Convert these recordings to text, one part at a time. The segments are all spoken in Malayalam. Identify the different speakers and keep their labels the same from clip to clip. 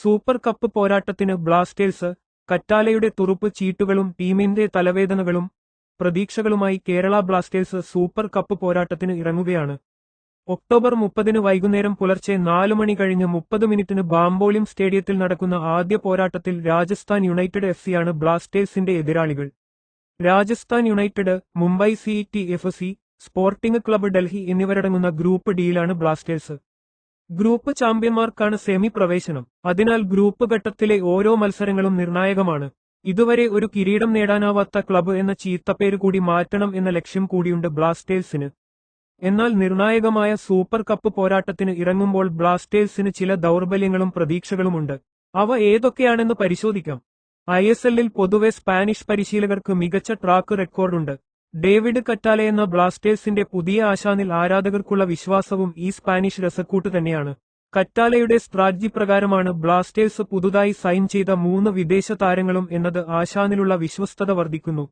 Speaker 1: സൂപ്പർ കപ്പ് പോരാട്ടത്തിന് ബ്ലാസ്റ്റേഴ്സ് കറ്റാലയുടെ തുറുപ്പ് ചീട്ടുകളും ടീമിന്റെ തലവേദനകളും പ്രതീക്ഷകളുമായി കേരള ബ്ലാസ്റ്റേഴ്സ് സൂപ്പർ കപ്പ് പോരാട്ടത്തിന് ഇറങ്ങുകയാണ്. ഒക്ടോബർ മുപ്പതിന് വൈകുന്നേരം പുലർച്ചെ നാലു മണി കഴിഞ്ഞ് മുപ്പത് മിനിറ്റിന് ബാംബോളിം സ്റ്റേഡിയത്തിൽ നടക്കുന്ന ആദ്യ പോരാട്ടത്തിൽ രാജസ്ഥാൻ യുണൈറ്റഡ് എഫ് സിയാണ് ബ്ലാസ്റ്റേഴ്സിന്റെ എതിരാളികൾ. Rajasthan United Mumbai C T F C Sporting Club Delhi എന്നിവരടങ്ങുന്ന ഗ്രൂപ്പ് ഡിയിലാണ് ബ്ലാസ്റ്റേഴ്സ്. ഗ്രൂപ്പ് ചാമ്പ്യന്മാർക്കാണ് സെമി പ്രവേശനം അതിനാൽ ഗ്രൂപ്പ് ഘട്ടത്തിലെ ഓരോ മത്സരങ്ങളും നിർണായകമാണ്. ഇതുവരെ ഒരു കിരീടം നേടാനാവാത്ത ക്ലബ്ബ് എന്ന ചീത്തപ്പേര് കൂടി മാറ്റണം എന്ന ലക്ഷ്യം കൂടിയുണ്ട് ബ്ലാസ്റ്റേഴ്സിന്. എന്നാൽ നിർണായകമായ സൂപ്പർ കപ്പ് പോരാട്ടത്തിന് ഇറങ്ങുമ്പോൾ ബ്ലാസ്റ്റേഴ്സിന് ചില ദൗർബല്യങ്ങളും പ്രതീക്ഷകളുമുണ്ട്. അവ ഏതൊക്കെയാണെന്ന് പരിശോധിക്കാം. ഐ എസ് എല്ലിൽ പൊതുവെ സ്പാനിഷ് പരിശീലകർക്ക് മികച്ച ട്രാക്ക് റെക്കോർഡുണ്ട്. ഡേവിഡ് കറ്റാലെ എന്ന ബ്ലാസ്റ്റേഴ്സിന്റെ പുതിയ ആശാനിൽ ആരാധകർക്കുള്ള വിശ്വാസവും ഈ സ്പാനിഷ് രസക്കൂട്ട് തന്നെയാണ്. കറ്റാലയുടെ സ്ട്രാറ്റജി പ്രകാരമാണ് ബ്ലാസ്റ്റേഴ്സ് പുതുതായി സൈൻ ചെയ്ത മൂന്ന് വിദേശ താരങ്ങളും എന്നത് ആശാനിലുള്ള വിശ്വസ്തത വർദ്ധിക്കുന്നു.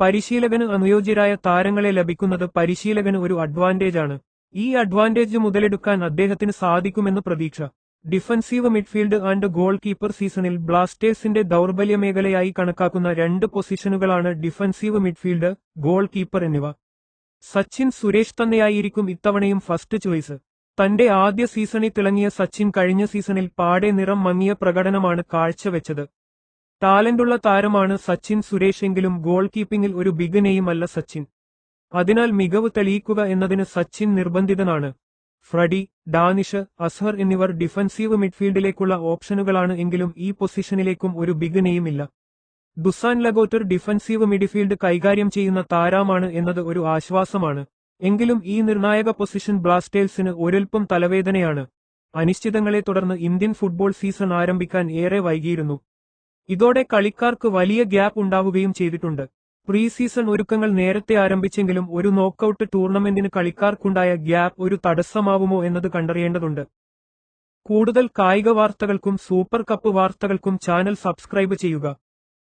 Speaker 1: പരിശീലകന് അനുയോജ്യരായ താരങ്ങളെ ലഭിക്കുന്നത് പരിശീലകന് ഒരു അഡ്വാന്റേജാണ് ഈ അഡ്വാന്റേജ് മുതലെടുക്കാൻ അദ്ദേഹത്തിന് സാധിക്കുമെന്ന് പ്രതീക്ഷ. Defensive midfield and goalkeeper സീസണിൽ ബ്ലാസ്റ്റേഴ്സിന്റെ ദൗർബല്യ മേഖലയായി കണക്കാക്കുന്ന രണ്ട് പൊസിഷനുകളാണ് ഡിഫൻസീവ് മിഡ്ഫീൽഡ് ഗോൾ കീപ്പർ എന്നിവ. സച്ചിൻ സുരേഷ് തന്നെയായിരിക്കും ഇത്തവണയും ഫസ്റ്റ് ചോയ്സ്. തന്റെ ആദ്യ സീസണിൽ തിളങ്ങിയ സച്ചിൻ കഴിഞ്ഞ സീസണിൽ പാടെ നിറം മങ്ങിയ പ്രകടനമാണ് കാഴ്ചവെച്ചത്. ടാലന്റുള്ള താരമാണ് സച്ചിൻ സുരേഷ് എങ്കിലും ഗോൾ കീപ്പിംഗിൽ ഒരു ബിഗ് നെയ്മല്ല സച്ചിൻ. അതിനാൽ മികവ് തെളിയിക്കുക എന്നതിന് സച്ചിൻ നിർബന്ധിതനാണ്. ഫ്രഡി ഡാനിഷ് അസ്ഹർ എന്നിവർ ഡിഫൻസീവ് മിഡ്ഫീൽഡിലേക്കുള്ള ഓപ്ഷനുകളാണ് എങ്കിലും ഈ പൊസിഷനിലേക്കും ഒരു ബിഗ് നെയ്മില്ല ദുസാൻ ലഗോറ്റർ ഡിഫൻസീവ് മിഡ്ഫീൽഡ് കൈകാര്യം ചെയ്യുന്ന താരമാണ് എന്നത് ഒരു ആശ്വാസമാണ്. എങ്കിലും ഈ നിർണായക പൊസിഷൻ ബ്ലാസ്റ്റേഴ്സിന് ഒരൽപ്പം തലവേദനയാണ്. അനിശ്ചിതങ്ങളെ തുടർന്ന് ഇന്ത്യൻ ഫുട്ബോൾ സീസൺ ആരംഭിക്കാൻ ഏറെ വൈകിയിരുന്നു. ഇതോടെ കളിക്കാർക്ക് വലിയ ഗ്യാപ്പ് ഉണ്ടാവുകയും ചെയ്തിട്ടുണ്ട്. പ്രീ സീസൺ ഒരുക്കങ്ങൾ നേരത്തെ ആരംഭിച്ചെങ്കിലും ഒരു നോക്കൌട്ട് ടൂർണമെന്റിന് കളിക്കാർക്കുണ്ടായ ഗ്യാപ്പ് ഒരു തടസ്സമാവുമോ എന്നത് കണ്ടറിയേണ്ടതുണ്ട്. കൂടുതൽ കായിക വാർത്തകൾക്കും സൂപ്പർ കപ്പ് വാർത്തകൾക്കും ചാനൽ സബ്സ്ക്രൈബ് ചെയ്യുക.